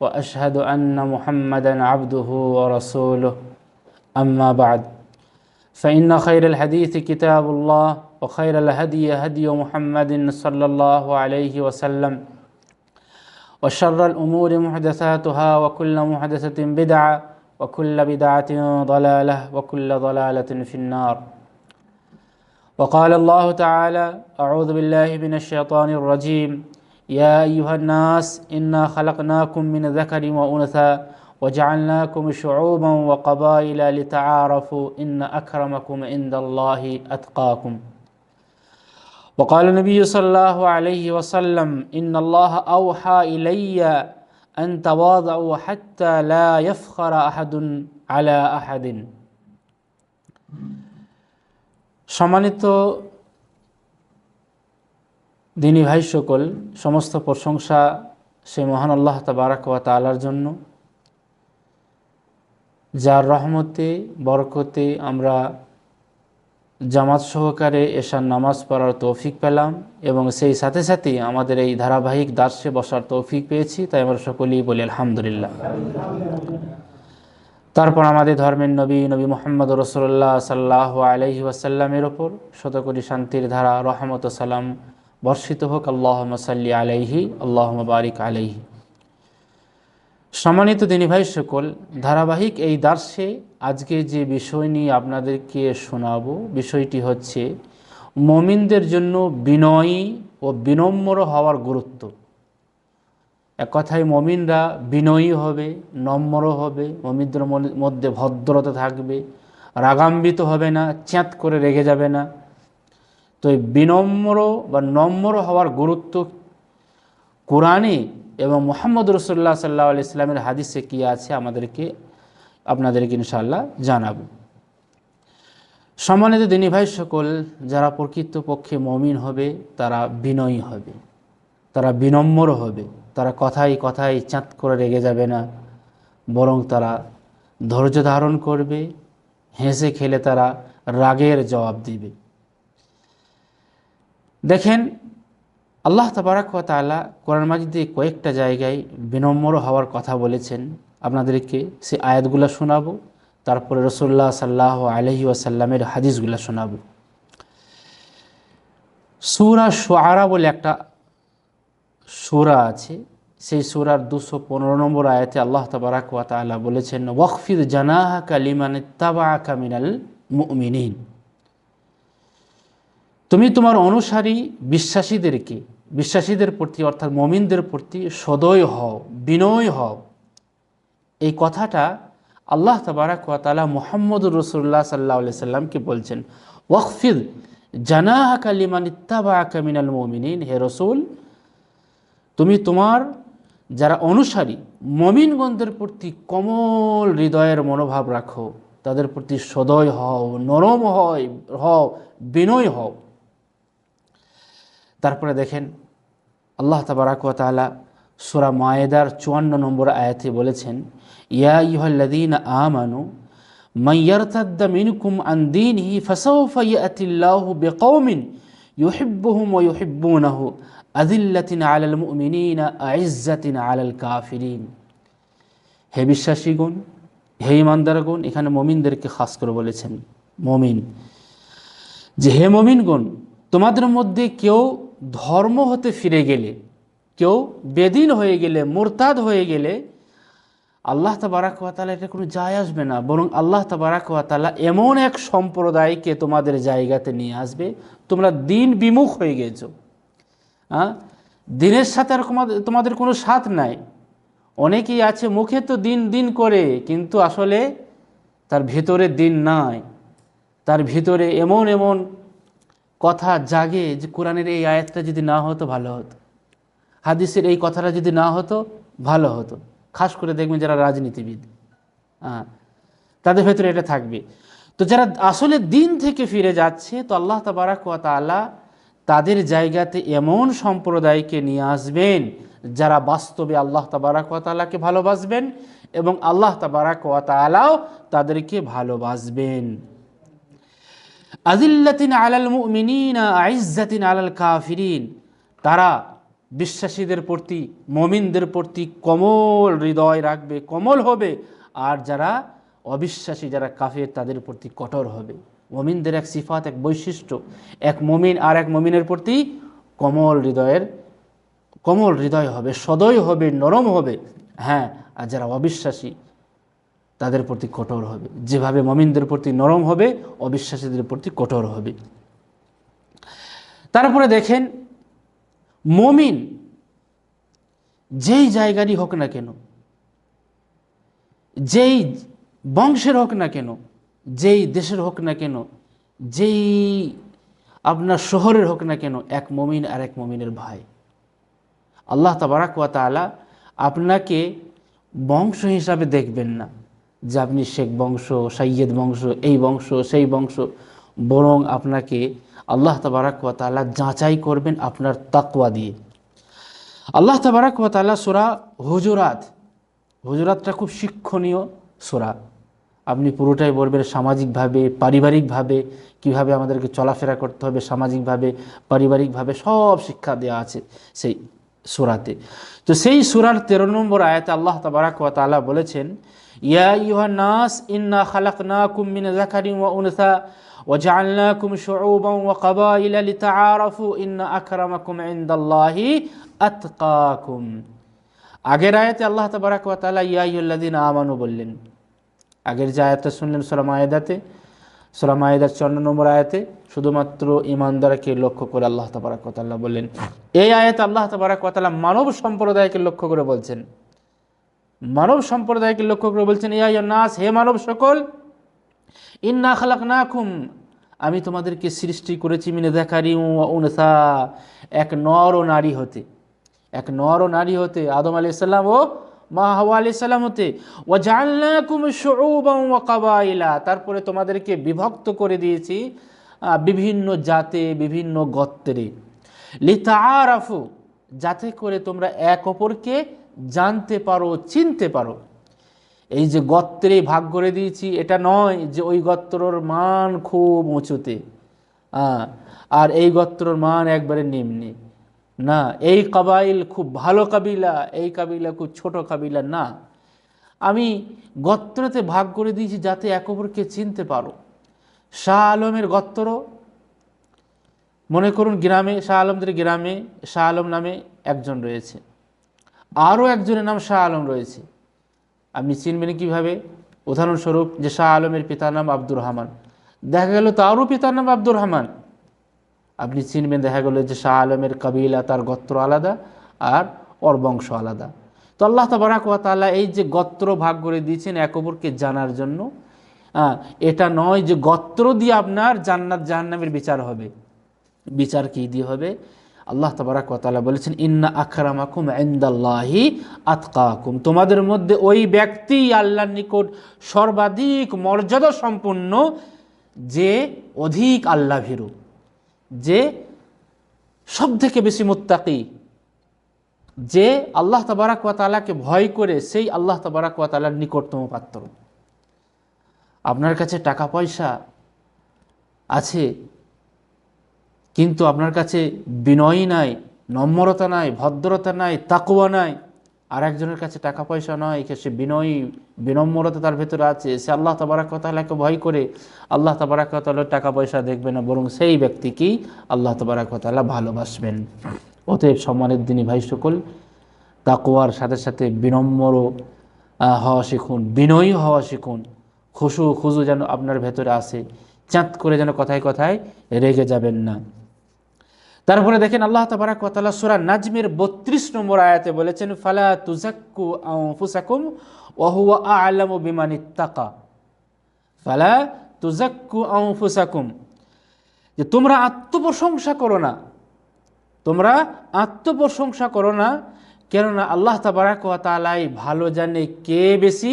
وأشهد أن محمدا عبده ورسوله. أما بعد فإن خير الحديث كتاب الله وخير الهدي هدي محمد صلى الله عليه وسلم وشر الأمور محدثاتها وكل محدثة بدعة وكل بدعة ضلالة وكل ضلالة في النار. وقال الله تعالى أعوذ بالله من الشيطان الرجيم. يا أيها الناس إنا خلقناكم من ذكر وأنثى وجعلناكم شعوبا وقبائل لتعارفوا إن أكرمكم عند الله أتقاكم وقال النبي صلى الله عليه وسلم إن الله أوحى إلي أن تواضعوا حتى لا يفخر أحد على أحد সম্মানিত দিনী ভাই সকল, সমস্ত প্রশংসা সে মহান আল্লাহ তাবারাক ওয়া তালার জন্য। যার রহমতে, বরকতে আমরা জামাত সহকারে এশার নামাজ পড়ার তৌফিক পেলাম এবং সেই সাথে সাথে আমাদের এই ধারাবাহিক দার্সে বসার তৌফিক পেয়েছি, তাই আমরা সকলেই বলি আলহামদুলিল্লাহ। তারপর আমাদের ধর্মের নবী নবী মোহাম্মদ রসুল্লাহ সাল্লাহ আলহি ওয়াসাল্লামের ওপর শতকরি শান্তির ধারা, রহমত সালাম বর্ষিত হোক আল্লাহ সাল্লি আলাইহি আল্লাহ বারিক আলাইহি। সম্মানিত দিনী ভাই সকল, ধারাবাহিক এই দার্সে আজকে যে বিষয় নিয়ে আপনাদেরকে শোনাবো, বিষয়টি হচ্ছে মমিনদের জন্য বিনয়ী ও বিনম্র হওয়ার গুরুত্ব। এক কথায় মমিনরা বিনয়ী হবে, নম্র হবে, মমিনদের মধ্যে ভদ্রতা থাকবে রাগাম্বিত হবে না চ্যাঁত করে রেগে যাবে না। তো এই বিনম্র বা নম্র হওয়ার গুরুত্ব কোরআনে এবং মোহাম্মদ রসুল্লাহ সাল্লাহ আলি ইসলামের হাদিসে কী আছে আমাদেরকে আপনাদেরকে ইনশাল্লাহ জানাব। সম্মানিত দিনী ভাই সকল, যারা প্রকৃতপক্ষে মমিন হবে, তারা বিনয়ী হবে, তারা বিনম্র হবে, তারা কথাই কথাই চাঁদ করে রেগে যাবে না, বরং তারা ধৈর্য ধারণ করবে, হেসে খেলে তারা রাগের জবাব দিবে। দেখেন, আল্লাহ তবারাক তালা কোরআন মাজিদে কয়েকটা জায়গায় বিনম্র হওয়ার কথা বলেছেন। আপনাদেরকে সে আয়াতগুলো শোনাবো, তারপরে রসুল্লাহ সাল্লাহ আলহি ওয়াসাল্লামের হাদিসগুলো শোনাবো। সুরা সোয়ারা বলে একটা সুরা আছে, সেই সুরার দুশো পনেরো নম্বর আয়াতে আল্লাহ তবারাক তালা বলেছেন ওয়কফিদ জানাহা কালিমান তাবা কামিনাল মুমিনিন। তুমি তোমার অনুসারী বিশ্বাসীদেরকে বিশ্বাসীদের প্রতি অর্থাৎ মমিনদের প্রতি সদয় হও, বিনয় হও। এই কথাটা আল্লাহ তবারাক তালা মোহাম্মদুর রসুল্লাহ সাল্লাহ সাল্লামকে বলছেন। ওয়কফিদ জানাহা কালিমান ইত্তাবা কামিনাল মমিনিন, হে রসুল! তুমি তোমার যারা অনুসারী, মমিনগণদের প্রতি কমল হৃদয়ের মনোভাব রাখো। তাদের প্রতি সদয় হও, নরম হয়, হও, বিনয় হও। তারপরে দেখেন আল্লাহ তাবারাকালা সুরা মায়েদার চুয়ান্ন নম্বর আয়াতে বলেছেন, ইয়া ইহল্লাদিন আমানু মাইয়ারতাদ্দা মিনকুম আন দীনহি ফাসাউফা ইয়াতিল্লাহু বিকৌমিন ইউহিব্বুহুম ওয়া ইউহিব্বুনাহু আদিল্লাতিন আলাল মুমিনিনা আইজ্জাতিন আলাল কাফিরিন. হে বিশ্বাসীগণ, হে ইমানদারগণ এখানে মমিনদেরকে খাস করে বলেছেন, মমিন। যে হে মমিনগণ, তোমাদের মধ্যে কেউ ধর্ম হতে ফিরে গেলে, কেউ বেদিন হয়ে গেলে, মোরতাদ হয়ে গেলে, আল্লাহ তাবারাকালা এটা কোনো যায় আসবে না। বরং আল্লাহ তাবারাকালা এমন এক সম্প্রদায়কে তোমাদের জায়গাতে নিয়ে আসবে, তোমরা দিন বিমুখ হয়ে গেছো। হ্যাঁ দিনের সাথে আর তোমাদের কোনো সাথ নাই। অনেকেই আছে মুখে তো দিন দিন করে, কিন্তু আসলে তার ভেতরে দিন নাই। তার ভিতরে এমন এমন কথা জাগে যে কোরআনের এই আয়াতটা যদি না হতো, ভালো হতো। হাদিসের এই কথাটা যদি না হতো, ভালো হতো। খাস করে দেখবেন যারা রাজনীতিবিদ হ্যাঁ তাদের ভেতরে এটা থাকবে। তো যারা আসলে দিন থেকে ফিরে যাচ্ছে, তো আল্লাহ তাবারাক তাআলা তাদের জায়গাতে এমন সম্প্রদায়কে নিয়ে আসবেন, যারা বাস্তবে আল্লাহ তাবারাক ওয়া তাআলাকে ভালোবাসবেন এবং আল্লাহ তাবারাক ওয়া তাআলাও তাদেরকে ভালোবাসবেন। আদিল্লাতিন আলাল মুমিনিনা, আইজ্জাতিন আলাল কাফিরিন। তারা বিশ্বাসীদের প্রতি, মমিনদের প্রতি কমল হৃদয় রাখবে, কমল হবে। আর যারা অবিশ্বাসী, যারা কাফের, তাদের প্রতি কঠোর হবে। মমিনদের এক সিফাত, এক বৈশিষ্ট্য। এক মমিন আর এক মমিনের প্রতি কমল হৃদয়ের, কমল হৃদয় হবে, সদয় হবে, নরম হবে। হ্যাঁ আর যারা অবিশ্বাসী তাদের প্রতি কঠোর হবে। যেভাবে মমিনদের প্রতি নরম হবে, অবিশ্বাসীদের প্রতি কঠোর হবে। তারপরে দেখেন, মমিন যেই জায়গারই হোক না কেন, যেই বংশের হোক না কেন, যেই দেশের হোক না কেন, যেই আপনার শহরের হোক না কেন, এক মমিন আর এক মমিনের ভাই। আল্লাহ তাবারাক ওয়া তাআলা আপনাকে বংশ হিসাবে দেখবেন না। আপনি শেখ বংশ সৈয়দ বংশ, এই বংশ, সেই বংশ, বরং আপনাকে আল্লাহ তাবারাক তাআলা যাচাই করবেন আপনার তাকওয়া দিয়ে। আল্লাহ তাবারাক ওয়া তাআলা সূরা হুজুরাত, হুজুরাতটা খুব শিক্ষণীয় সোরা। আপনি পুরোটাই বলবেন সামাজিকভাবে, পারিবারিকভাবে, কীভাবে আমাদেরকে চলাফেরা করতে হবে, সামাজিকভাবে, পারিবারিকভাবে সব শিক্ষা দেওয়া আছে সেই সুরাতে। তো সেই সুরার তেরো নম্বর আয়াতে আল্লাহ তাবারাক তাআলা বলেছেন ইয়া ইউহা নাস ইন্না খালাকনাকুম মিন যাকারিন ওয়া উনসা وجعلناكم شعوبا وقبائل لتعارفوا إن أكرمكم عند الله أتقاكم আগের আয়াতে আল্লাহ তাবারাক ওয়া তাআলা ইয়া আইয়ুল্লাযিন আমানু বললেন আগের যে আয়াতটা শুনলেন সূরা মায়েদাতে সূরা মায়েদার চন্ন নম্বর আয়াতে শুধুমাত্র ইমানদারকে লক্ষ্য করে আল্লাহ তাবারাক ওয়া তাআলা বললেন এই আয়াতে আল্লাহ তাবারাক ওয়া তাআলা মানব সম্প্রদায়কে লক্ষ্য করে বলছেন মানব সম্প্রদায়কে লক্ষ্য করে বলছেন, ইয়া নাস হে মানব সকল, ইন্না খালাক না খুম আমি তোমাদেরকে সৃষ্টি করেছি মিনে দেখারি উনসা, এক নর ও নারী হতে। এক নর ও নারী হতে, আদম আলি সাল্লাম ও মা হাওয়া আলি সাল্লাম হতে। ও ওয়া কাবাইলা, তারপরে তোমাদেরকে বিভক্ত করে দিয়েছি বিভিন্ন জাতে, বিভিন্ন গত্রে। লিতাআরাফু, যাতে করে তোমরা এক অপরকে জানতে পারো, চিনতে পারো। এই যে গত্রে ভাগ করে দিয়েছি, এটা নয় যে ওই গত্রর মান খুব উঁচুতে। আর এই গত্রর মান একবারে নিম্নে। না, এই কাবাইল খুব ভালো কাবিলা, এই কাবিলা খুব ছোট কাবিলা, না। আমি গত্রতে ভাগ করে দিয়েছি যাতে এক অপরকে চিনতে পারো। শাহ আলমের গত্র, মনে করুন গ্রামে, শাহ আলমদের গ্রামে, শাহ আলম নামে একজন রয়েছে। আরও একজনের নাম শাহ আলম রয়েছে। আপনি চিনবেন কীভাবে? উদাহরণস্বরূপ যে শাহ আলমের পিতার নাম আব্দুর রহমান। দেখা গেল তারও পিতার নাম আব্দুর রহমান। আপনি চিনবেন দেখা গেল যে শাহ আলমের কাবিলা তার গোত্র আলাদা আর ওর বংশ আলাদা। তো আল্লাহ তাবারাক ওয়া এই যে গোত্র ভাগ করে দিয়েছেন এক অপরকে জানার জন্য আহ, এটা নয় যে গোত্র দিয়ে আপনার জান্নাত জাহান্নামের বিচার হবে। বিচার কী দিয়ে হবে? আল্লাহ তাবারাক ওয়া তাআলা বলেছেন, ইন্না আকরামাকুম ইনদাল্লাহি আতকাকুম। তোমাদের মধ্যে ওই ব্যক্তি আল্লাহর নিকট সর্বাধিক মর্যাদা সম্পন্ন, যে অধিক আল্লাহ ভীরু, যে সব থেকে বেশি মুত্তাকি, যে আল্লাহ তাবারাক ওয়া তাআলাকে ভয় করে সেই আল্লাহ তাবারাক ওয়া তাআলার নিকটতম পাত্র। আপনার কাছে টাকা পয়সা আছে কিন্তু আপনার কাছে বিনয়ী নাই, নম্রতা নাই, ভদ্রতা নাই তাকুয়া নাই আর একজনের কাছে টাকা পয়সা নয় সে বিনয়ী, বিনম্রতা তার ভেতরে আছে, সে আল্লাহ তাবারাকাতালাকে ভয় করে আল্লাহ তাবারাকাতাল টাকা পয়সা দেখবে না, বরং সেই ব্যক্তিকেই আল্লাহ তাবারাকাতালা ভালোবাসবেন। অতএব সম্মানের দিনী ভাই সকল তাকুয়ার সাথে সাথে বিনম্র হওয়া শিখুন, বিনয়ী হওয়া শিখুন, খুশু খুজু যেন আপনার ভেতরে আসে চাঁত করে যেন কথায় কথায় রেগে যাবেন না। তারপরে দেখেন আল্লাহ তাবারাক ওয়া তাআলা সূরা নাজমের 32 নম্বর আয়াতে বলেছেন, ফালা তুজাক্কু আনফুসাকুম ওয়া হুয়া আ'লামু বিমান ইত্তাকা। ফালা তুজাক্কু আনফুসাকুম। যে তোমরা আত্মপ্রশংসা করো না, তোমরা আত্মপ্রশংসা করো না, কেননা আল্লাহ তাবারাক ওয়া তাআলাই ভালো জানে কে বেশি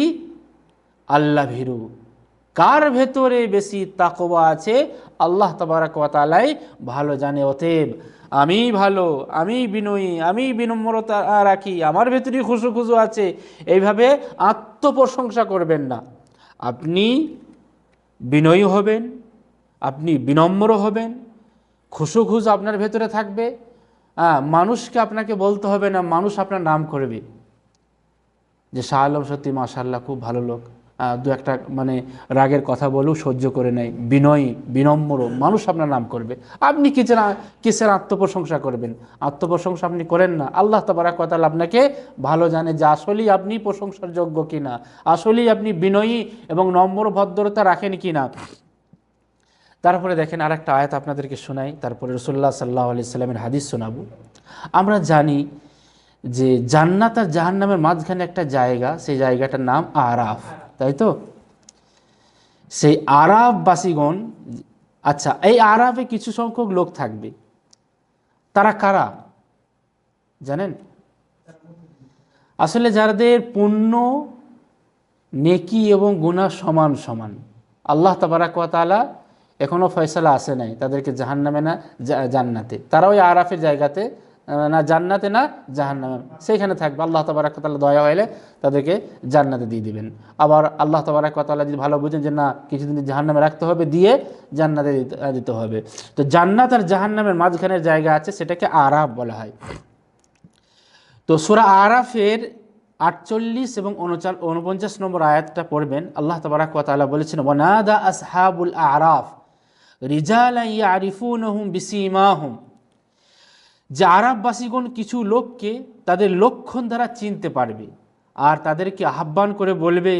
আল্লাহ ভীরু কার ভেতরে বেশি তাকবা আছে? আল্লাহ তাবারাক ওয়া ভালো জানে, অতএব আমি ভালো, আমি বিনয়ী, আমি বিনম্রতা রাখি, আমার ভেতরেই খুশু খুশু আছে। এইভাবে আত্মপ্রশংসা করবেন না। আপনি বিনয়ী হবেন, আপনি বিনম্র হবেন খুশু খুশ আপনার ভেতরে থাকবে। মানুষকে আপনাকে বলতে হবে না, মানুষ আপনার নাম করবে। যে শাহ আলম সত্যি মাশাল্লাহ খুব ভালো লোক। দু একটা মানে রাগের কথা বলেও সহ্য করে নেয়। বিনয়ী, বিনম্র মানুষ আপনার নাম করবে। আপনি কিসের কিসের আত্মপ্রশংসা করবেন? আত্মপ্রশংসা আপনি করেন না। আল্লাহ তাবারাক কথা আপনাকে ভালো জানে যে আসলেই আপনি প্রশংসার যোগ্য কিনা, আসলেই আপনি বিনয়ী এবং নম্র ভদ্রতা রাখেন কিনা। তারপরে দেখেন আর একটা আয়াত আপনাদেরকে শোনাই। তারপরে রসুল্লাহ সাল্লাহ আলি সাল্লামের হাদিস শোনাবো। আমরা জানি যে জান্নাত আর জাহান্নামের মাঝখানে একটা জায়গা, সেই জায়গাটার নাম আরাফ। তাই তো সেই আরাফবাসীগণ আচ্ছা এই আরাফে কিছু সংখ্যক লোক থাকবে। তারা কারা? জানেন? আসলে যাদের পুণ্য, নেকি এবং গুনাহ সমান সমান। আল্লাহ তাবারাকালা এখনও ফয়সালা আসে নাই তাদেরকে জাহান্নামে না জান্নাতে। তারা ওই আরাফের জায়গাতে না জান্নাতে, না জাহান্নামে। সেইখানে থাকবে। আল্লাহ তাবারাকালা দয়া হইলে তাদেরকে জান্নাতে দিয়ে দিবেন। আবার আল্লাহ তাবারাকালা যদি ভালো বুঝেন যে না, কিছুদিন জাহান্নামে রাখতে হবে, দিয়ে জান্নাতে দিতে- হবে। তো জান্নাত আর জাহান্নামের মাঝখানের জায়গা আছে, সেটাকে আরাফ বলা হয়। তো সুরা আরাফের আটচল্লিশ এবং উনচাল উনপঞ্চাশ নম্বর আয়াতটা পড়বেন। আল্লাহ তবারাক তাআলা বলেছেন, ওয়ানাদা আসহাবুল আরাফ রিজালা ইয়ারিফুনহুম বিসীমাহুম। যে আরববাসীগণ কিছু লোককে তাদের লক্ষণ দ্বারা চিনতে পারবে আর তাদেরকে আহ্বান করে বলবে,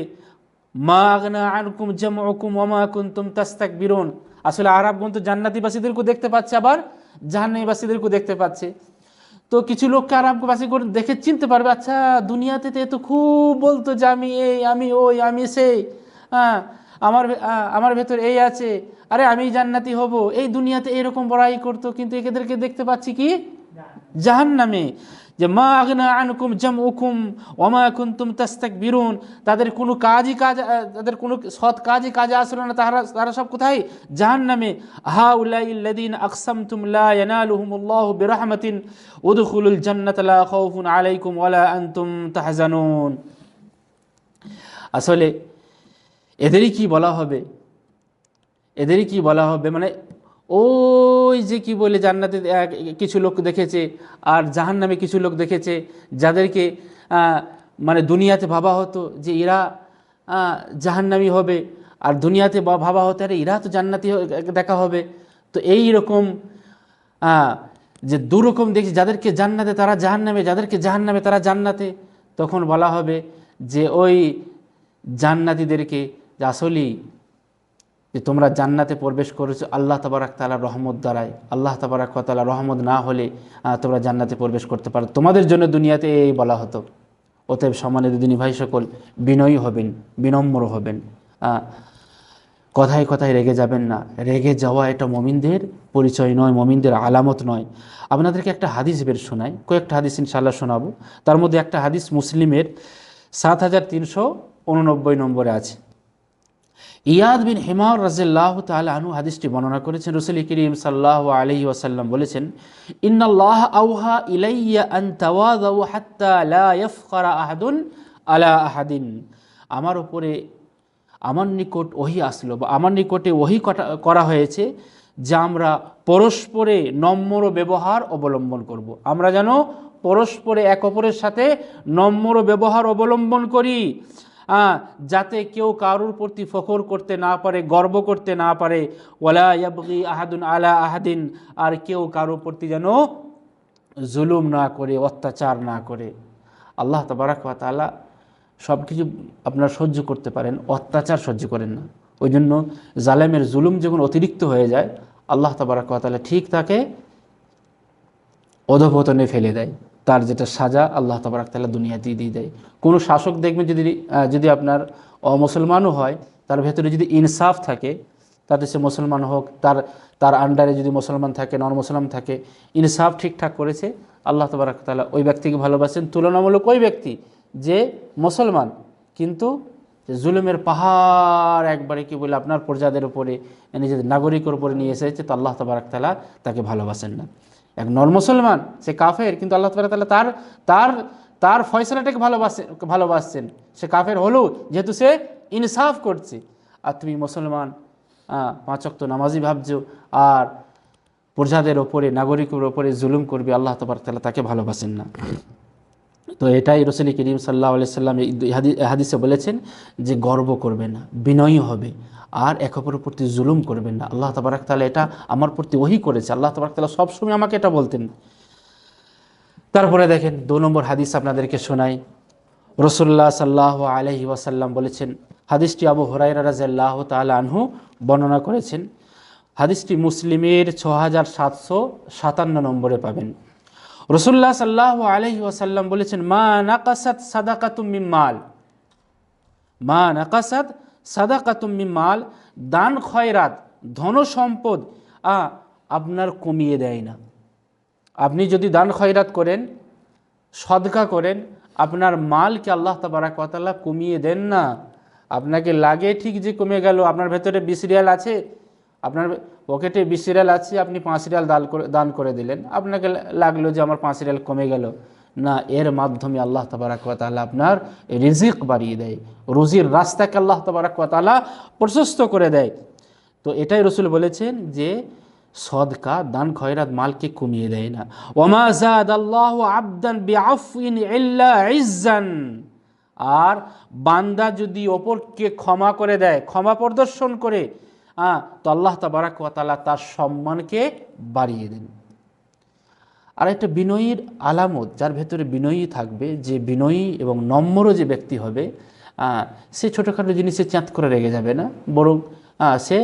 মা আগনা আনকুম জামউকুম ওমা কুনতুম তাস্তাকবিরুন। আসলে আরবগণ তো জান্নাতিবাসীদেরকেও দেখতে পাচ্ছে, আবার জাহান্নামীবাসীদেরকেও দেখতে পাচ্ছে। তো কিছু লোককে আরববাসী দেখে চিনতে পারবে আচ্ছা দুনিয়াতে তো খুব বলতো যে আমি এই, আমি ওই, আমি সেই হ্যাঁ আমার আমার ভেতর এই আছে, আরে আমি জান্নাতি হব। এই দুনিয়াতে এরকম বড়াই করতো, কিন্তু এদেরকে দেখতে পাচ্ছি কি? জাহান্নামে যে মা আগনা আনকুম জাম উকুম ওমা কুন্তুম তাস্তাক বিরুন তাদের কোনো কাজই কাজ, তাদের কোনো সৎ কাজই কাজে আসলো না। তারা তারা সব কোথায়? জাহান্নামে। হা উল্লাইল্লাদিন আকসাম তুমলা ইয়ানালুহুমুল্লাহু বিরহমাতিন। উদখুলুল জান্নাত লা খাউফুন আলাইকুম ওয়ালা আনতুম তাহজানুন। আসলে এদেরই কি বলা হবে? এদেরই কি বলা হবে? মানে ওই যে কি বলে জান্নাতে কিছু লোক দেখেছে আর জাহান নামে কিছু লোক দেখেছে যাদেরকে মানে দুনিয়াতে ভাবা হতো যে এরা জাহান্নামি হবে আর দুনিয়াতে ভাবা হতো আরে এরা তো জান্নাতি দেখা হবে। তো এই রকম যে দুরকম দেখছি যাদেরকে জান্নাতে তারা জাহান্নামে, যাদেরকে জাহান্নামে তারা জান্নাতে, তখন বলা হবে যে ওই জান্নাতিদেরকে আসলেই যে তোমরা জান্নাতে প্রবেশ করেছ, আল্লাহ তাবারাক তালা রহমত দ্বারায় আল্লাহ তাবারাক তালা রহমত না হলে তোমরা জান্নাতে প্রবেশ করতে পারো। তোমাদের জন্য দুনিয়াতে এই বলা হতো। অতএব সমানের দিনী ভাই সকল, বিনয়ী হবেন, বিনম্র হবেন। কথায় কথায় রেগে যাবেন না। রেগে যাওয়া এটা মমিনদের পরিচয় নয়, মমিনদের আলামত নয়। আপনাদেরকে একটা হাদিস বের শোনাই। কয়েকটা হাদিস ইনশাল্লাহ শোনাবো। তার মধ্যে একটা হাদিস মুসলিমের সাত হাজার তিনশো উননব্বই নম্বরে আছে। ইয়াদ বিন হিমার রাজিল্লাহ তাল আনু হাদিসটি বর্ণনা করেছেন। রসুল করিম সাল্লাহ আলহি ওয়াসাল্লাম বলেছেন, ইন্নাল্লাহ আউহা ইলাইয়া আন তাওয়াদাউ হাত্তা লা ইয়াফখারা আহাদুন আলা আহাদিন। আমার উপরে আমার নিকট ওহি আসলো বা আমার নিকটে ওহি করা হয়েছে যে আমরা পরস্পরে নম্র ব্যবহার অবলম্বন করব। আমরা যেন পরস্পরে এক অপরের সাথে নম্র ব্যবহার অবলম্বন করি। যাতে কেউ কারুর প্রতি ফখর করতে না পারে, গর্ব করতে না পারে। ওলা ইয়াবগি আহাদুন আলা আহাদিন, আর কেউ কারোর প্রতি যেন জুলুম না করে, অত্যাচার না করে। আল্লাহ তবারাক ওয়া তাআলা সব কিছু আপনার সহ্য করতে পারেন, অত্যাচার সহ্য করেন না। ওই জন্য জালেমের জুলুম যখন অতিরিক্ত হয়ে যায়, আল্লাহ তবারাক ওয়া তাআলা ঠিক তাকে অধপতনে ফেলে দেয়। তার যেটা সাজা আল্লাহ তবরাক তালা দুনিয়াতেই দিয়ে দেয় কোনো শাসক দেখবেন যদি যদি আপনার অমুসলমানও হয়, তার ভেতরে যদি ইনসাফ থাকে, তাতে সে মুসলমান হোক, তার তার আন্ডারে যদি মুসলমান থাকে নন মুসলমান থাকে, ইনসাফ ঠিকঠাক করেছে, আল্লাহ তবরাক তাআলা ওই ব্যক্তিকে ভালোবাসেন। তুলনামূলক ওই ব্যক্তি যে মুসলমান, কিন্তু জুলুমের পাহাড় একবারে কি বলে আপনার প্রজাদের উপরে, নিজেদের নাগরিকের উপরে নিয়ে এসেছে, তো আল্লাহ তবরাক তাআলা তাকে ভালোবাসেন না। এক নর মুসলমান সে কাফের কিন্তু আল্লাহ তাআলা তার তার তার ফয়সলাটাকে ভালোবাসে ভালোবাসছেন। সে কাফের হলেও যেহেতু সে ইনসাফ করছে। আর তুমি মুসলমান আহ, পাঁচ ওয়াক্ত নামাজি ভাবছ আর প্রজাদের ওপরে নাগরিকের ওপরে জুলুম করবে আল্লাহ তবরাক তাআলা তাকে ভালোবাসেন না। তো এটাই রসুল করিম সাল্লাহ সাল্লাম এই হাদিসে বলেছেন যে গর্ব করবে না বিনয়ী হবে। আর এক অপরের প্রতি জুলুম করবেন না। আল্লাহ তবরাক তাহলে এটা আমার প্রতি ওহি করেছে। আল্লাহ তবরাক তাহলে সবসময় আমাকে এটা বলতেন। তারপরে দেখেন, দু নম্বর হাদিস আপনাদেরকে শোনাই। রসুল্লাহ সাল্লাহ আলহি ওয়াসাল্লাম বলেছেন, হাদিসটি আবু হরাইরা রাজাল্লাহ তাল আনহু বর্ণনা করেছেন। হাদিসটি মুসলিমের ছ হাজার সাতশো সাতান্ন নম্বরে পাবেন। রসুল্লাহ সাল্লাহ আলহি ওয়াসাল্লাম বলেছেন, মা নাকাসাত সাদাকাতুম মিন মাল। মা নাকাসাদ সাদাকাতুম মিন মাল দান খয়রাত ধন সম্পদ আ, আপনার কমিয়ে দেয় না। আপনি যদি দান খয়রাত করেন সদকা করেন আপনার মালকে আল্লাহ তাবারাকাতাল্লাহ কমিয়ে দেন না। আপনাকে লাগে ঠিক যে কমে গেল আপনার ভেতরে বিশ রিয়াল আছে আপনার পকেটে বিশ রিয়াল আছে আপনি পাঁচ রিয়াল দান দান করে দিলেন। আপনাকে লাগল যে আমার পাঁচ রিয়াল কমে গেল। না এর মাধ্যমে আল্লাহ তাবারাকাতাল্লাহ আপনার রিজিক বাড়িয়ে দেয়। রুজির রাস্তাকে আল্লাহ তাবারাকাতাল্লাহ প্রশস্ত করে দেয়। তো এটাই রসুল বলেছেন যে, সদকা, দান, খয়রাত মালকে কমিয়ে দেয় না। ওমা জাদ আল্লাহ আবদান আর বান্দা যদি অপরকে ক্ষমা করে দেয়, ক্ষমা প্রদর্শন করে হ্যাঁ তো আল্লাহ তাবারাক তার সম্মানকে বাড়িয়ে দেন। আর একটা বিনয়ীর আলামত, যার ভেতরে বিনয়ী থাকবে, যে বিনয়ী এবং নম্র যে ব্যক্তি হবে সে ছোটোখাটো জিনিসে চাঁদ করে রেগে যাবে না, বরং সে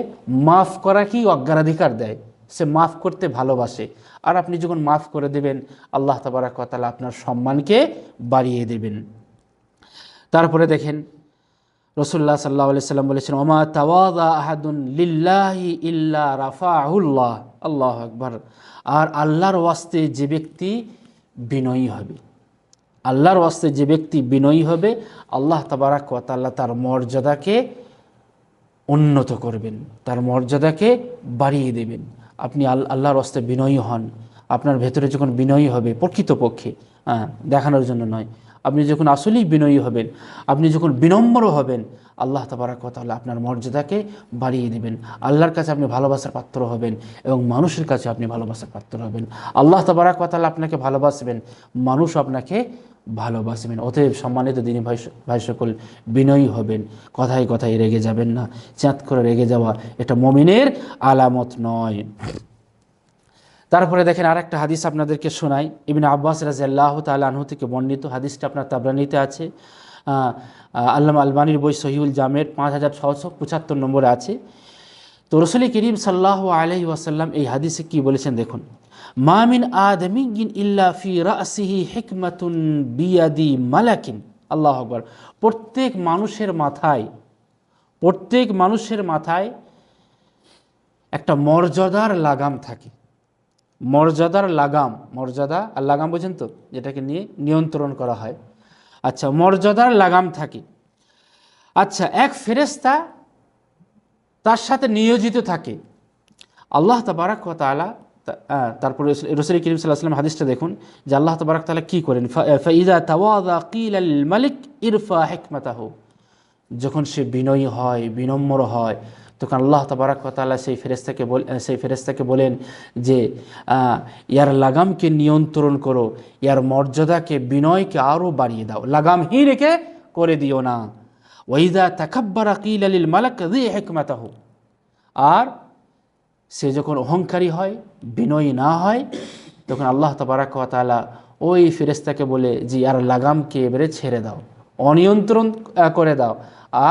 মাফ করাকেই অগ্রাধিকার দেয়, সে মাফ করতে ভালোবাসে। আর আপনি যখন মাফ করে দেবেন, আল্লাহ তাবারাক ওয়া তাআলা আপনার সম্মানকে বাড়িয়ে দেবেন। তারপরে দেখেন রসুল্লাহ সাল্লাহ সাল্লাম বলেছেন, ওমা তাওয়াদা আহাদুন লিল্লাহি ইল্লা রাফাহুল্লাহ আল্লাহ আকবর। আর আল্লাহর ওয়াস্তে যে ব্যক্তি বিনয়ী হবে। আল্লাহর ওয়াস্তে যে ব্যক্তি বিনয়ী হবে, আল্লাহ তাবারাক ওয়াতাল্লাহ তার মর্যাদাকে উন্নত করবেন, তার মর্যাদাকে বাড়িয়ে দেবেন। আপনি আল, আল্লাহর ওয়াস্তে বিনয়ী হন, আপনার ভেতরে যখন বিনয়ী হবে প্রকৃতপক্ষে হ্যাঁ দেখানোর জন্য নয় আপনি যখন আসলেই বিনয়ী হবেন, আপনি যখন বিনম্র হবেন, আল্লাহ তাবারাক ওয়া তাআলা আপনার মর্যাদাকে বাড়িয়ে দেবেন। আল্লাহর কাছে আপনি ভালোবাসার পাত্র হবেন এবং মানুষের কাছে আপনি ভালোবাসার পাত্র হবেন। আল্লাহ তাবারাক ওয়া তাআলা আপনাকে ভালোবাসবেন মানুষ আপনাকে ভালোবাসবেন। অতএব সম্মানিত দিনী ভাই ভাই সকল, বিনয়ী হবেন। কথায় কথায় রেগে যাবেন না। চ্যাঁত করে রেগে যাওয়া এটা মমিনের আলামত নয়। তারপরে দেখেন আরেকটা হাদিস আপনাদেরকে শোনাই। ইবিন আব্বাস রাজিয়াল্লাহ তাল আনহু থেকে বর্ণিত হাদিসটা আপনার তাবরানিতে আছে। আল্লামা আলবানির বই সহিউল জামের পাঁচ হাজার ছশো পঁচাত্তর নম্বরে আছে। তো রসুল করিম সাল্লাহ আলহি ওয়াসাল্লাম এই হাদিসে কি বলেছেন দেখুন। মামিন আদমিন ইল্লা রাসিহি হিকমাতুন বিয়াদি মালাকিন। আল্লাহ আকবর। প্রত্যেক মানুষের মাথায়, প্রত্যেক মানুষের মাথায় একটা মর্যাদার লাগাম থাকে। মর্যাদার লাগাম মর্যাদা আর লাগাম বোঝেন তো? যেটাকে নিয়ে নিয়ন্ত্রণ করা হয়। আচ্ছা মর্যাদার লাগাম থাকে। আচ্ছা এক ফেরেস্তা তার সাথে নিয়োজিত থাকে। আল্লাহ তাবারাক ওয়া তাআলা তা- আহ, তারপরে রসুল করিম সাল্লাহ সাল্লাম হাদিসটা দেখুন যে আল্লাহ তাবারাক তাআলা কী করেন? মালিক ইরফা হেকমাতাহু। যখন সে বিনয়ী হয় বিনম্র হয় তখন আল্লাহ তাবারাক ওয়া তাআলা সেই ফেরেস্তাকে বল সেই ফেরেস্তাকে বলেন যে ইয়ার লাগামকে নিয়ন্ত্রণ করো, ইয়ার মর্যাদাকে বিনয়কে আরও বাড়িয়ে দাও লাগামহীন রেখে করে দিও না। ওয়াইদা তাকাব্বারা কিল আলিল মালাক দি হেকমাতাহু। আর সে যখন অহংকারী হয়, বিনয়ী না হয়, তখন আল্লাহ তবারাক ওয়া তাআলা ওই ফেরেস্তাকে বলে যে আর লাগামকে এবারে ছেড়ে দাও, অনিয়ন্ত্রণ করে দাও,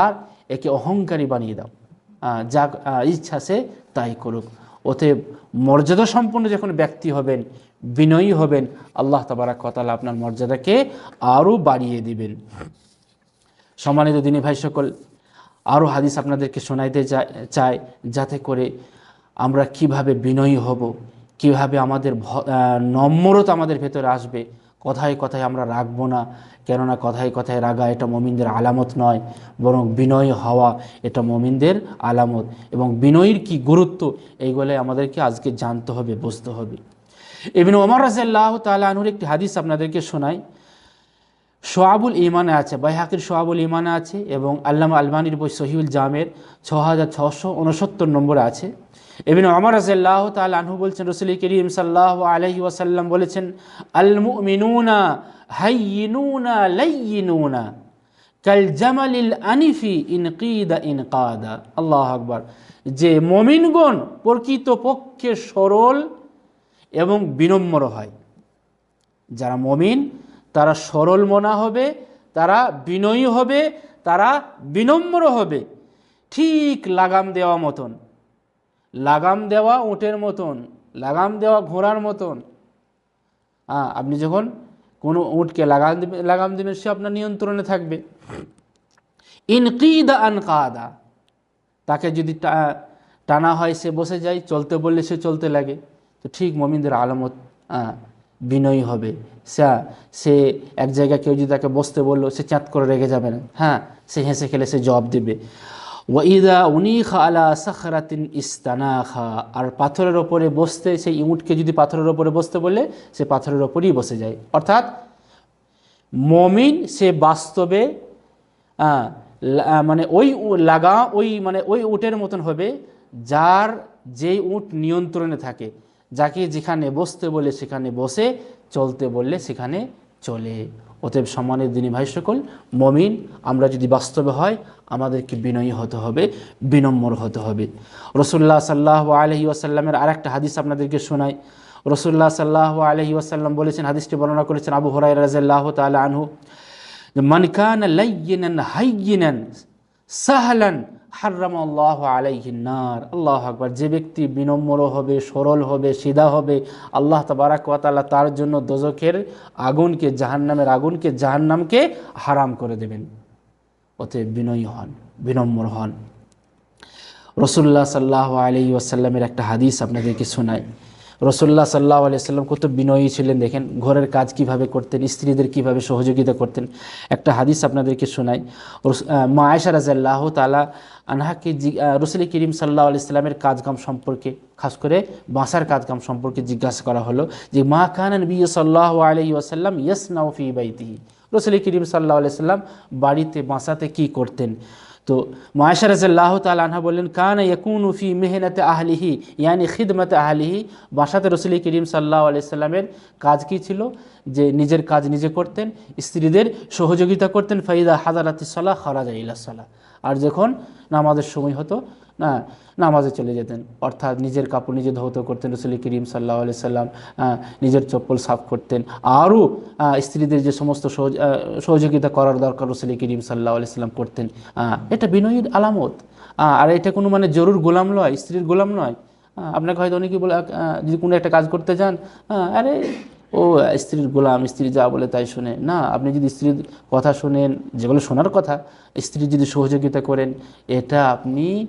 আর একে অহংকারী বানিয়ে দাও। যা ইচ্ছা সে তাই করুক। অতএব মর্যাদা সম্পন্ন যখন ব্যক্তি হবেন, বিনয়ী হবেন, আল্লাহ তবারাক ওয়া তাআলা আপনার মর্যাদাকে আরও বাড়িয়ে দিবেন। সম্মানিত দিনী ভাই সকল, আরও হাদিস আপনাদেরকে শোনাইতে চাই যাতে করে আমরা কীভাবে বিনয়ী হব, কীভাবে আমাদের নম্রতা আমাদের ভেতরে আসবে, কথায় কথায় আমরা রাখব না কেননা কথায় কথায় রাগা এটা মমিনদের আলামত নয়, বরং বিনয় হওয়া এটা মমিনদের আলামত। এবং বিনয়ের কি গুরুত্ব এইগুলো আমাদেরকে আজকে জানতে হবে, বুঝতে হবে। এমনি ওমর রাজাল্লাহ তালা আনুর একটি হাদিস আপনাদেরকে শোনাই। সোয়াবুল ইমানে আছে, বাইহাকির সোয়াবুল ইমানে আছে এবং আল্লামা আলমানির বই সহিউল জামের ছ হাজার ছশো উনসত্তর নম্বরে আছে। এবিন আমার রাজাল্লাহ তাল আনহু বলছেন, রসুল করিম সাল্লাহ আলহি ওয়াসাল্লাম বলেছেন, আল মুমিনুনা হাইয়িনুনা লাইয়িনুনা কাল জামালিল আনিফি ইনকিদা ইনকাদা আল্লাহ আকবার যে মমিনগণ প্রকৃত পক্ষে সরল এবং বিনম্র হয়। যারা মমিন, তারা সরল মনা হবে, তারা বিনয়ী হবে, তারা বিনম্র হবে। ঠিক লাগাম দেওয়া মতন, লাগাম দেওয়া উটের মতন, লাগাম দেওয়া ঘোড়ার মতন। আপনি যখন কোনো উটকে লাগাম দেবেন লাগাম দেবেন সে আপনার নিয়ন্ত্রণে থাকবে। ইনকিদা আনকাদা তাকে যদি টানা হয়, সে বসে যায়, চলতে বললে সে চলতে লাগে। তো ঠিক মমিনদের আলামত বিনয়ী হবে। সে সে এক জায়গায় কেউ যদি তাকে বসতে বলল, সে চাঁদ করে রেগে যাবে না। হ্যাঁ সে হেসে খেলে সে জবাব দেবে। ওয়াইদা উনিখা আলা সাখরাতিন ইস্তানাখা। আর পাথরের ওপরে বসতে, সেই ইউটকে যদি পাথরের ওপরে বসতে বললে সে পাথরের ওপরেই বসে যায়। অর্থাৎ, মমিন সে বাস্তবে মানে ওই লাগা, ওই মানে ওই উটের মতন হবে, যার যেই উট নিয়ন্ত্রণে থাকে। যাকে যেখানে বসতে বলে সেখানে বসে, চলতে বললে সেখানে চলে। অতএব সম্মানের দিনী ভাই সকল, মমিন, আমরা যদি বাস্তবে হয়, আমাদেরকে বিনয়ী হতে হবে, বিনম্র হতে হবে। রসুল্লাহ সাল্লাহ আলহি আসাল্লামের আর একটা হাদিস আপনাদেরকে শোনাই। রসুল্লাহ সাল্লাহ আলহি আসাল্লাম বলেছেন, হাদিসটি বর্ণনা করেছেন আবু হরাই রাজাল্লাহ তালা আনহু, মান কানা লাইয়িনান হাইয়িনান সাহলান হাররাম আল্লাহ আলাইহিনার আল্লাহ আকবর। যে ব্যক্তি বিনম্র হবে, সরল হবে, সিধা হবে, আল্লাহ তাবারাক ওয়া তাআলা তার জন্য দোজখের আগুনকে, জাহান্নামের আগুনকে, জাহান্নামকে হারাম করে দেবেন। অতএব বিনয়ী হন, বিনম্র হন। রসুল্লাহ সাল্লাহ আলি ওয়াসাল্লামের একটা হাদিস আপনাদেরকে শোনায় রসুল্লাহ সাল্লাহ আলিয়াল্লাম কত বিনয়ী ছিলেন, দেখেন ঘরের কাজ কীভাবে করতেন, স্ত্রীদের কীভাবে সহযোগিতা করতেন। একটা হাদিস আপনাদেরকে শোনাই। মা আয়সা রাজাল্লাহ তালা আনহাকে রসুল করিম সাল্লাহ আলাইস্লামের কাজকাম সম্পর্কে, খাস করে বাসার কাজকাম সম্পর্কে জিজ্ঞাসা করা হলো যে, মা খান নবী সাল্লাহ আলি ওয়াসাল্লাম ইয়স নাউফি বাইতিহি। রসুল করিম সাল্লাহ আলাইসাল্লাম বাড়িতে বাসাতে কি করতেন? তো মায়েশা রাজাল্লাহ আনহা বললেন, কান ইয়কুন ফি মেহনত আহলিহি ইয়ানি খিদমত আহলিহি। বাসাতে রসুল করিম সাল্লাহ আলাইসাল্লামের কাজ কী ছিল? যে নিজের কাজ নিজে করতেন, স্ত্রীদের সহযোগিতা করতেন, ফাইদা হাজারাতি সাল্লাহ খারাজ ইলা সাল্লাহ আর যখন নামাজের সময় হতো না, নামাজে চলে যেতেন। অর্থাৎ নিজের কাপড় নিজে ধৌত করতেন, রসুল করিম সাল্লাহ আলি সাল্লাম নিজের চপ্পল সাফ করতেন। আরও স্ত্রীদের যে সমস্ত সহযোগিতা করার দরকার রসুল করিম সাল্লাহ আলি সাল্লাম করতেন। এটা বিনয়ীর আলামত। আর এটা কোনো মানে জরুর গোলাম নয়, স্ত্রীর গোলাম নয়। আপনাকে হয়তো অনেকে বলে যদি কোনো একটা কাজ করতে যান আরে, ও, স্ত্রীর গোলাম, স্ত্রী যা বলে তাই শুনে। না, আপনি যদি স্ত্রীর কথা শোনেন, যেগুলো শোনার কথা, স্ত্রী যদি সহযোগিতা করেন, এটা আপনি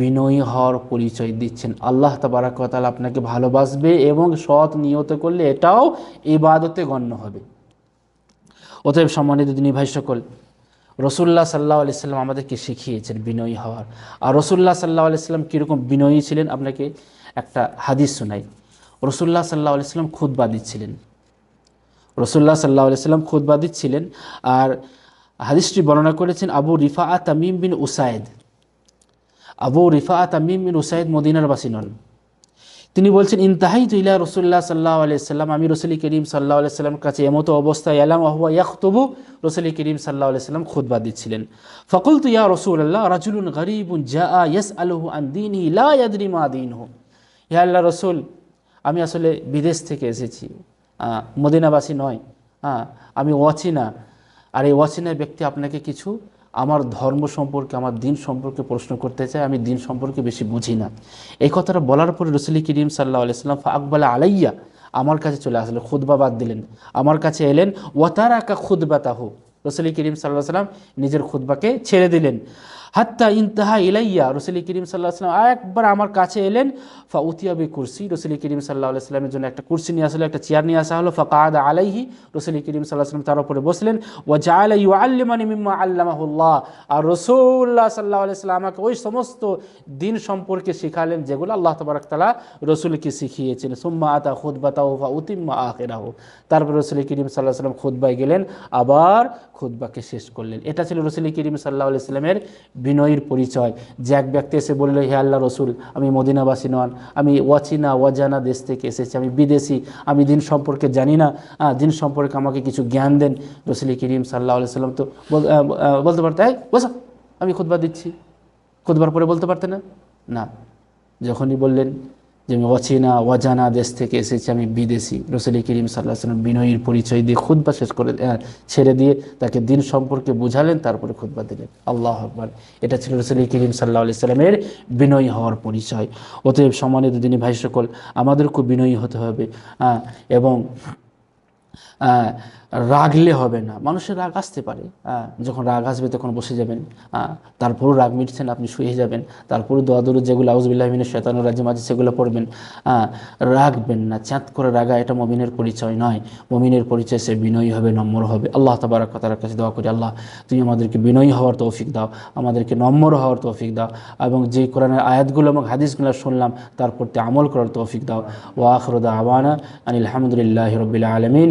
বিনয়ী হওয়ার পরিচয় দিচ্ছেন। আল্লাহ তাবারাকাল আপনাকে ভালোবাসবে এবং সৎ নিয়ত করলে এটাও ইবাদতে গণ্য হবে। অতএব সম্মানিত দিনী ভাই সকল, রসুল্লাহ সাল্লাহ আলাইসাল্লাম আমাদেরকে শিখিয়েছেন বিনয়ী হওয়ার। আর রসুল্লাহ সাল্লাহ আলাইসাল্লাম কীরকম বিনয়ী ছিলেন আপনাকে একটা হাদিস শোনাই। রসুল্লাহ সাল্লাহ আলাইসাল্লাম খুদ্া দিচ্ছিলেন। রসুল্লাহ সাল্লাহ আলাইসাল্লাম খুদ্া দিচ্ছিলেন। আর হাদিসটি বর্ণনা করেছেন Abu Rifa'a Tamim bin Usaid. Abu Rifa Tamim bin Usaid মদিনার বাসী নন তিনি বলছেন ইনতাহাই তুইলা রসুল্লাহ সাল্লাহ আলাইসাল্লাম আমি রসুল করিম সাল্লাহ আলাইসাল্লামের কাছে এমতো অবস্থায় এলাম আহুয়া ইয়াখতবু রসুল করিম সাল্লাহ আলাইসাল্লাম খুদবা দিচ্ছিলেন। ফকুল তু ইয়া রসুল্লাহ রাজুলুন গরিবুন জা ইয়াস আলহু আন দিনী লা ইয়াদরি মা দিন হো ইয়া আল্লাহ রসুল, আমি আসলে বিদেশ থেকে এসেছি। মদিনাবাসী নয়। হ্যাঁ আমি অচিনা আর এই অচিনা ব্যক্তি আপনাকে কিছু আমার ধর্ম সম্পর্কে, আমার দিন সম্পর্কে প্রশ্ন করতে চাই আমি দিন সম্পর্কে বেশি বুঝি না। এই কথাটা বলার পরে রসুলি কিরিম সাল্লাহ আলাইসাল্লাম আকবালা আলাইয়া আমার কাছে চলে আসলো খুদবা বাদ দিলেন। আমার কাছে এলেন ওয়াতারাকা খুদবা তাহু রসুলি কিরিম সাল্লাহ সাল্লাম নিজের খুদবাকে ছেড়ে দিলেন। হাত্তা ইন্তাহা ইলাইয়া। রসুল করিম সাল্লাহ সাল্লাম একবার আমার কাছে এলেন ফা উতিয়াবি কুরসি। রসুল করিম সাল্লাহ সাল্লামের জন্য একটা কুরসি নিয়ে আসলো, একটা চেয়ার নিয়ে আসা হলো ফাকাদ আলাইহি। রসুল করিম সাল্লাহ সাল্লাম তার উপরে বসলেন ও জাআলা ইউআল্লিমানি মিম্মা আল্লামাহুল্লাহ। আর রসুল্লাহ সাল্লাহ সাল্লাম আমাকে ওই সমস্ত দিন সম্পর্কে শিখালেন, যেগুলো আল্লাহ তবরাক তালা রসুলকে শিখিয়েছেন। সুম্মা আতা খুদ্বাতাও ফা উতিম্মা আখেরাহ। তারপর রসুল করিম সাল্লাহ সাল্লাম খুদ্বায় গেলেন, আবার খুদ্বাকে শেষ করলেন। এটা ছিল রসুল করিম সাল্লাহ সাল্লামের বিনয়ীর পরিচয়। যে এক ব্যক্তি এসে বলল, হে আল্লাহ রসুল, আমি মদিনাবাসী নন, আমি ওয়াচিনা, ওয়াজানা দেশ থেকে এসেছি, আমি বিদেশি, আমি দিন সম্পর্কে জানি না দিন সম্পর্কে আমাকে কিছু জ্ঞান দেন। রসুল করিম সাল্লাহ সাল্লাম তো বলতে পারতে এই, বসো, আমি খুদবা দিচ্ছি। খুদবার পরে বলতে পারতে না? না। যখনই বললেন যে আমি অচেনা, অজানা দেশ থেকে এসেছি, আমি বিদেশি। রসুল করিম সাল্লাহ সাল্লাম বিনয়ীর পরিচয় দিয়ে খুদ্া শেষ করে ছেড়ে দিয়ে তাকে দিন সম্পর্কে বুঝালেন, তারপরে খুদ্া দিলেন। আল্লাহ আকবর। এটা ছিল রসুল করিম সাল্লাহ আলি সাল্লামের বিনয়ী হওয়ার পরিচয়। অতএব সম্মানিত দিনী ভাই সকল আমাদেরকেও বিনয়ী হতে হবে। এবং রাগলে হবে না। মানুষের রাগ আসতে পারে। যখন রাগ আসবে তখন বসে যাবেন। তারপরও রাগ মিটছেন, আপনি শুয়ে যাবেন। তারপরও দোয়া দৌড় যেগুলো আউজবিল্লাহমিনের শেতানুর রাজ্যে মাঝে সেগুলো পড়বেন। রাগবেন না। চাঁদ করে রাগা এটা মমিনের পরিচয় নয়। মমিনের পরিচয় সে বিনয়ী হবে, নম্র হবে। আল্লাহ তাবারাক তার কাছে দোয়া করি, আল্লাহ তুমি আমাদেরকে বিনয়ী হওয়ার তৌফিক দাও, আমাদেরকে নম্র হওয়ার তৌফিক দাও এবং যে কোরআনের আয়াতগুলো এবং হাদিসগুলো শুনলাম তার প্রতি আমল করার তৌফিক দাও। ও আখরদা আওয়ানা আনিল আলহামদুলিল্লাহ রবিল আলমিন।